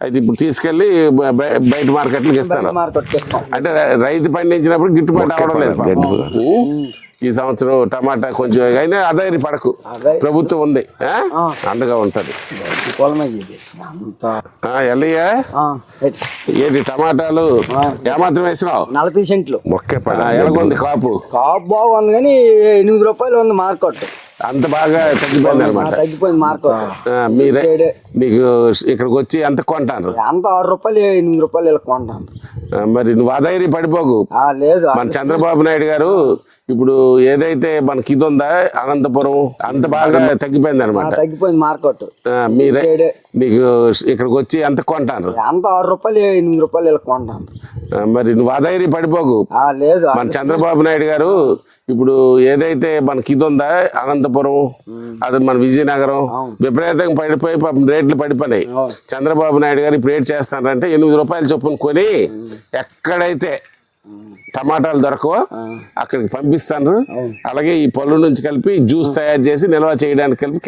అయితే ఇప్పుడు తీసుకెళ్ళి బయట మార్కెట్లకు ఇస్తాను అంటే రైతు పండించినప్పుడు గిట్టుబాటు అవడం లేదు? ఈ సంవత్సరం టమాటా కొంచెం అయినా అదారి పడకు. ప్రభుత్వం ఉంది. ఆ? అండగా ఉంటది. ఈ పొలమే ఇది. అంత. ఆ, ఎల్లయ్య. ఏంటి టమాటాలు? ఏమాత్రం వేసినావు? నలభై సెంట్లు. మొక్కే పడ ఎలాగుంది కాపు? కాపు బాగుంది కానీ ఎనిమిది రూపాయలు ఉంది మార్కెట్. అంత బాగా తగ్గిపోయింది అనమాట తగ్గిపోయింది మార్కెట్ మీరే. నీకు ఇక్కడికి వచ్చి ఎంత కొంటారు? అంత ఆరు రూపాయలు ఎనిమిది రూపాయలు ఇలా కొంటాను. మరి నువ్వు అదైరి పడిపోకు. లేదు మన చంద్రబాబు నాయుడు గారు ఇప్పుడు ఏదైతే మనకి ఇది ఉందా అనంతపురం అంత బాగా తగ్గిపోయింది అనమాట తగ్గిపోయింది మార్కెట్ మీరే. నీకు ఇక్కడికి వచ్చి ఎంత కొంటారు? అంత ఆరు రూపాయలు ఎనిమిది రూపాయలు ఇలా కొంటాను. మరి నువ్వు అదైరి పడిపోకు. లేదు మన చంద్రబాబు నాయుడు గారు ఇప్పుడు ఏదైతే మనకి ఇది ఉందా అనంతపురం అది మన విజయనగరం విపరీతంగా పడిపోయి రేట్లు పడిపోయినాయి. చంద్రబాబు నాయుడు గారు ఇప్పుడు ఏం చేస్తున్నారంటే ఎనిమిది రూపాయలు చొప్పున కొని ఎక్కడైతే టమాటాలు దొరకవో అక్కడికి పంపిస్తాను అలాగే ఈ పళ్ళు నుంచి కలిపి జ్యూస్ తయారు చేసి నిల్వ చేయడానికి కలిపి